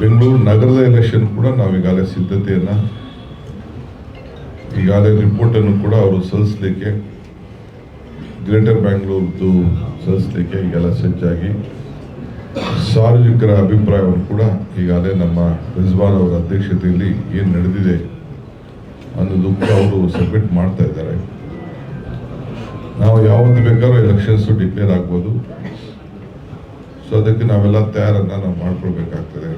ಬೆಂಗಳೂರು ನಗರದ ಎಲೆಕ್ಷನ್ ಕೂಡ ನಾವು ಈಗಾಗಲೇ ಸಿದ್ಧತೆಯನ್ನು, ಈಗಾಗಲೇ ರಿಪೋರ್ಟನ್ನು ಕೂಡ ಅವರು ಸಲ್ಲಿಸಲಿಕ್ಕೆ ಗ್ರೇಟರ್ ಬ್ಯಾಂಗ್ಳೂರ್ದು ಸಲ್ಲಿಸಲಿಕ್ಕೆ ಈಗೆಲ್ಲ ಸಜ್ಜಾಗಿ ಸಾರ್ವಜನಿಕರ ಅಭಿಪ್ರಾಯವನ್ನು ಕೂಡ ಈಗಾಗಲೇ ನಮ್ಮ ರಿಜ್ವಾನ್ ಅವರ ಅಧ್ಯಕ್ಷತೆಯಲ್ಲಿ ಏನು ನಡೆದಿದೆ ಅನ್ನೋದು ಕೂಡ ಅವರು ಸಬ್ಮಿಟ್ ಮಾಡ್ತಾ ಇದ್ದಾರೆ. ನಾವು ಯಾವತ್ತು ಬೇಕಾದ್ರೂ ಎಲೆಕ್ಷನ್ಸು ಡಿಕ್ಲೇರ್ ಆಗ್ಬೋದು. ಸೊ ಅದಕ್ಕೆ ನಾವೆಲ್ಲ ತಯಾರನ್ನು ನಾವು ಮಾಡ್ಕೊಳ್ಬೇಕಾಗ್ತದೆ.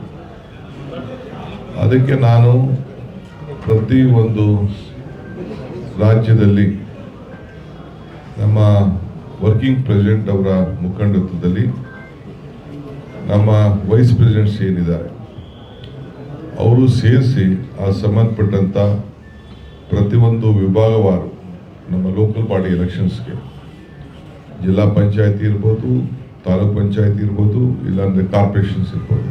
ಅದಕ್ಕೆ ನಾನು ಪ್ರತಿ ಒಂದು ರಾಜ್ಯದಲ್ಲಿ ನಮ್ಮ ವರ್ಕಿಂಗ್ ಪ್ರೆಸಿಡೆಂಟ್ ಅವರ ಮುಖಂಡತ್ವದಲ್ಲಿ ನಮ್ಮ ವೈಸ್ ಪ್ರೆಸಿಡೆಂಟ್ಸ್ ಏನಿದ್ದಾರೆ, ಅವರು ಸೇರಿಸಿ ಆ ಸಂಬಂಧಪಟ್ಟಂಥ ಪ್ರತಿಯೊಂದು ವಿಭಾಗವಾರು ನಮ್ಮ ಲೋಕಲ್ ಬಾಡಿ ಎಲೆಕ್ಷನ್ಸ್ಗೆ ಜಿಲ್ಲಾ ಪಂಚಾಯತಿ ಇರ್ಬೋದು, ತಾಲೂಕ್ ಪಂಚಾಯತಿ ಇರ್ಬೋದು, ಇಲ್ಲಾಂದರೆ ಕಾರ್ಪೊರೇಷನ್ಸ್ ಇರ್ಬೋದು.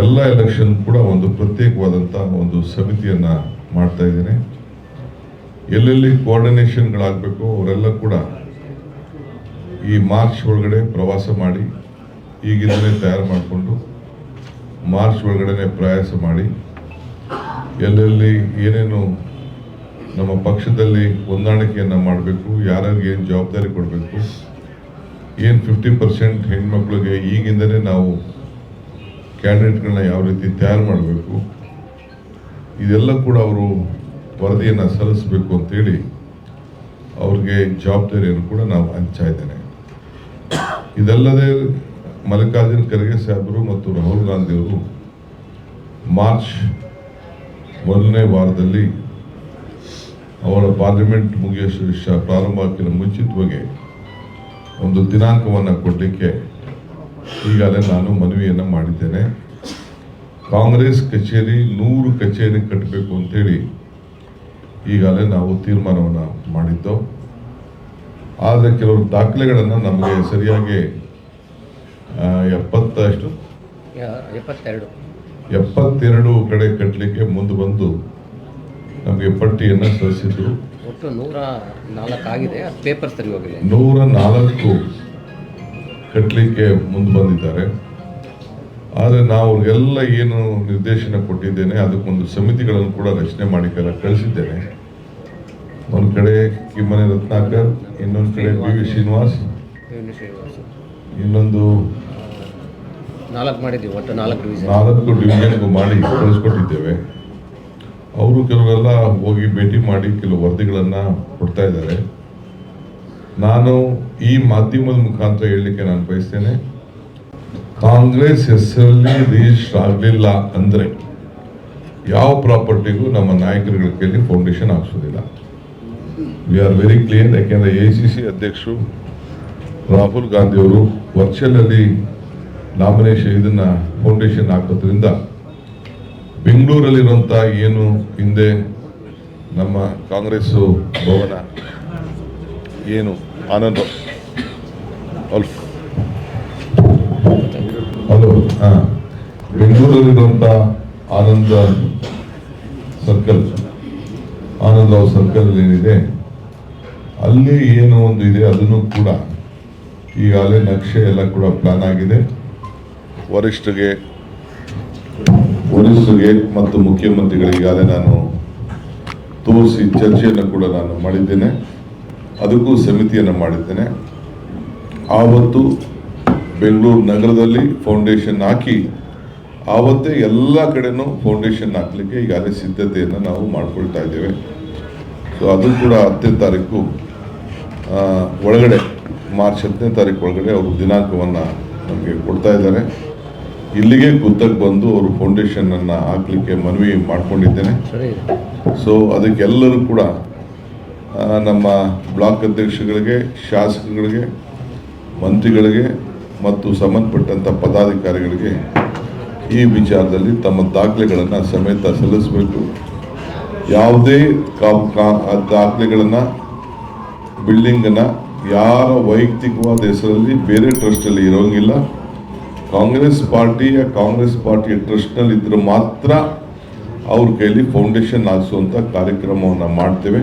ಎಲ್ಲ ಎಲೆಕ್ಷನ್ ಕೂಡ ಒಂದು ಪ್ರತ್ಯೇಕವಾದಂಥ ಒಂದು ಸಮಿತಿಯನ್ನು ಮಾಡ್ತಾ ಇದ್ದೇನೆ. ಎಲ್ಲೆಲ್ಲಿ ಕೋಆರ್ಡಿನೇಷನ್ಗಳಾಗಬೇಕು ಅವರೆಲ್ಲ ಕೂಡ ಈ ಮಾರ್ಚ್ ಒಳಗಡೆ ಪ್ರವಾಸ ಮಾಡಿ ಈಗಿಂದಲೇ ತಯಾರು ಮಾಡಿಕೊಂಡು ಮಾರ್ಚ್ ಒಳಗಡೆ ಪ್ರಯಾಸ ಮಾಡಿ ಎಲ್ಲೆಲ್ಲಿ ಏನೇನು ನಮ್ಮ ಪಕ್ಷದಲ್ಲಿ ಹೊಂದಾಣಿಕೆಯನ್ನು ಮಾಡಬೇಕು, ಯಾರ್ಯಾರಿಗೆ ಏನು ಜವಾಬ್ದಾರಿ ಕೊಡಬೇಕು, ಏನು ಫಿಫ್ಟಿ ಪರ್ಸೆಂಟ್ ಹೆಣ್ಮಕ್ಳಿಗೆ ಈಗಿಂದಲೇ ನಾವು ಕ್ಯಾಂಡಿಡೇಟ್ಗಳನ್ನ ಯಾವ ರೀತಿ ತಯಾರು ಮಾಡಬೇಕು, ಇದೆಲ್ಲ ಕೂಡ ಅವರು ವರದಿಯನ್ನು ಸಲ್ಲಿಸಬೇಕು ಅಂತೇಳಿ ಅವ್ರಿಗೆ ಜವಾಬ್ದಾರಿಯನ್ನು ಕೂಡ ನಾವು ಹಂಚ್ತಾ ಇದ್ದೇನೆ. ಇದಲ್ಲದೆ ಮಲ್ಲಿಕಾರ್ಜುನ ಖರ್ಗೆ ಸಾಹೇಬರು ಮತ್ತು ರಾಹುಲ್ ಗಾಂಧಿಯವರು ಮಾರ್ಚ್ ಮೊದಲನೇ ವಾರದಲ್ಲಿ ಅವರ ಪಾರ್ಲಿಮೆಂಟ್ ಮುಗಿಯೋ ಪ್ರಾರಂಭ ಮುಂಚಿತವಾಗಿ ಒಂದು ದಿನಾಂಕವನ್ನು ಕೊಡಲಿಕ್ಕೆ ಈಗಾಗಲೇ ನಾನು ಮನವಿಯನ್ನು ಮಾಡಿದ್ದೇನೆ. ಕಾಂಗ್ರೆಸ್ ಕಚೇರಿ ನೂರು ಕಚೇರಿ ಕಟ್ಟಬೇಕು ಅಂತೇಳಿ ಈಗಾಗಲೇ ನಾವು ತೀರ್ಮಾನವನ್ನು ಮಾಡಿದ್ದೋ ಆದರೆ ಕೆಲವರು ದಾಖಲೆಗಳನ್ನು ನಮಗೆ ಸರಿಯಾಗಿ ಎಪ್ಪತ್ತಷ್ಟು ಎಪ್ಪತ್ತೆರಡು. ಎಪ್ಪತ್ತೆರಡು ಕಡೆ ಕಟ್ಟಲಿಕ್ಕೆ ಮುಂದೆ ಬಂದು ನಮಗೆ ಪಟ್ಟಿಯನ್ನು ಸಲ್ಲಿಸಿದ್ರು. ಒಟ್ಟು ನೂರ ನಾಲ್ಕು ಆಗಿದೆ. ಪೇಪರ್ ಸರಿ ಹೋಗಿದೆ ನೂರ ನಾಲ್ಕು ಕಟ್ಟಲಿಕ್ಕೆ ಮುಂದೆ ಬಂದಿದ್ದಾರೆ. ಆದರೆ ನಾವು ಎಲ್ಲ ಏನು ನಿರ್ದೇಶನ ಕೊಟ್ಟಿದ್ದೇನೆ ಅದಕ್ಕೊಂದು ಸಮಿತಿಗಳನ್ನು ಕೂಡ ರಚನೆ ಮಾಡಿ ಕೆಲ ಕಳಿಸಿದ್ದೇನೆ. ಒಂದು ಕಡೆ ಕಿಮ್ಮನೆ ರತ್ನಾಕರ್ ಇನ್ನೊಂದು ಕಡೆ ಬಿ ವಿ ಶ್ರೀನಿವಾಸ್ ಇನ್ನೊಂದು ನಾಲ್ಕು ಮಾಡಿದ್ದೀವಿ ಒಟ್ಟು ನಾಲ್ಕು ನಾಲ್ಕು ಡಿವಿಷನ್ಗೂ ಮಾಡಿ ಕಳಿಸ್ಕೊಟ್ಟಿದ್ದೇವೆ. ಅವರು ಕೆಲವರೆಲ್ಲ ಹೋಗಿ ಭೇಟಿ ಮಾಡಿ ಕೆಲವು ವರದಿಗಳನ್ನು ಕೊಡ್ತಾ ಇದ್ದಾರೆ. ನಾನು ಈ ಮಾಧ್ಯಮದ ಮುಖಾಂತರ ಹೇಳಲಿಕ್ಕೆ ನಾನು ಬಯಸ್ತೇನೆ, ಕಾಂಗ್ರೆಸ್ ಹೆಸರಲ್ಲಿ ರಿಜಿಸ್ಟರ್ ಆಗಲಿಲ್ಲ ಅಂದರೆ ಯಾವ ಪ್ರಾಪರ್ಟಿಗೂ ನಮ್ಮ ನಾಯಕರುಗಳ ಕೈಲಿ ಫೌಂಡೇಶನ್ ಹಾಕ್ಸೋದಿಲ್ಲ. ವಿ ಆರ್ ವೆರಿ ಕ್ಲಿಯರ್ ಯಾಕೆಂದರೆ ಎ ಸಿ ಸಿ ಅಧ್ಯಕ್ಷರು ರಾಹುಲ್ ಗಾಂಧಿಯವರು ವರ್ಚುವಲಲ್ಲಿ ನಾಮಿನೇಷನ್ ಇದನ್ನು ಫೌಂಡೇಶನ್ ಹಾಕೋದ್ರಿಂದ ಬೆಂಗಳೂರಲ್ಲಿರುವಂಥ ಏನು ಹಿಂದೆ ನಮ್ಮ ಕಾಂಗ್ರೆಸ್ಸು ಭವನ ಏನು? ಆನಂದ ಅಲ್ಫ್. ಹಲೋ ಹಾಂ. ಬೆಂಗಳೂರಲ್ಲಿರುವಂಥ ಆನಂದ ಸರ್ಕಲ್ ಆನಂದ ಸರ್ಕಲ್ ಏನಿದೆ ಅಲ್ಲಿ ಏನು ಒಂದು ಇದೆ ಅದನ್ನು ಕೂಡ ಈಗಾಗಲೇ ನಕ್ಷೆ ಎಲ್ಲ ಕೂಡ ಪ್ಲಾನ್ ಆಗಿದೆ. ವರಿಷ್ಠರಿಗೆ ವರಿಷ್ಠಗೆ ಮತ್ತು ಮುಖ್ಯಮಂತ್ರಿಗಳಿಗೆ ಈಗಾಗಲೇ ನಾನು ತೋರಿಸಿ ಚರ್ಚೆಯನ್ನು ಕೂಡ ನಾನು ಮಾಡಿದ್ದೇನೆ. ಅದಕ್ಕೂ ಸಮಿತಿಯನ್ನು ಮಾಡಿದ್ದೇನೆ. ಆವತ್ತು ಬೆಂಗಳೂರು ನಗರದಲ್ಲಿ ಫೌಂಡೇಶನ್ ಹಾಕಿ ಆವತ್ತೇ ಎಲ್ಲ ಕಡೆನೂ ಫೌಂಡೇಶನ್ ಹಾಕಲಿಕ್ಕೆ ಈಗಾಗಲೇ ಸಿದ್ಧತೆಯನ್ನು ನಾವು ಮಾಡಿಕೊಳ್ತಾ ಇದ್ದೇವೆ. ಸೊ ಅದು ಕೂಡ ಹತ್ತನೇ ತಾರೀಕು ಒಳಗಡೆ ಮಾರ್ಚ್ ಹತ್ತನೇ ತಾರೀಕು ಒಳಗಡೆ ಅವರು ದಿನಾಂಕವನ್ನು ನಮಗೆ ಕೊಡ್ತಾ ಇದ್ದಾರೆ. ಇಲ್ಲಿಗೆ ಗುತ್ತಕ್ಕೆ ಬಂದು ಅವರು ಫೌಂಡೇಶನನ್ನು ಹಾಕಲಿಕ್ಕೆ ಮನವಿ ಮಾಡಿಕೊಂಡಿದ್ದೇನೆ. ಸೊ ಅದಕ್ಕೆಲ್ಲರೂ ಕೂಡ ನಮ್ಮ ಬ್ಲಾಕ್ ಅಧ್ಯಕ್ಷಗಳಿಗೆ, ಶಾಸಕಗಳಿಗೆ, ಮಂತ್ರಿಗಳಿಗೆ ಮತ್ತು ಸಂಬಂಧಪಟ್ಟಂಥ ಪದಾಧಿಕಾರಿಗಳಿಗೆ ಈ ವಿಚಾರದಲ್ಲಿ ತಮ್ಮ ದಾಖಲೆಗಳನ್ನು ಸಮೇತ ಸಲ್ಲಿಸಬೇಕು. ಯಾವುದೇ ದಾಖಲೆಗಳನ್ನು, ಬಿಲ್ಡಿಂಗನ್ನು ಯಾರ ವೈಯಕ್ತಿಕವಾದ ಹೆಸರಲ್ಲಿ ಬೇರೆ ಟ್ರಸ್ಟಲ್ಲಿ ಇರೋಂಗಿಲ್ಲ. ಕಾಂಗ್ರೆಸ್ ಪಾರ್ಟಿಯ ಕಾಂಗ್ರೆಸ್ ಪಾರ್ಟಿಯ ಟ್ರಸ್ಟ್ನಲ್ಲಿ ಇದ್ರೆ ಮಾತ್ರ ಅವ್ರ ಕೈಲಿ ಫೌಂಡೇಶನ್ ಹಾಕಿಸುವಂಥ ಕಾರ್ಯಕ್ರಮವನ್ನು ಮಾಡ್ತೇವೆ.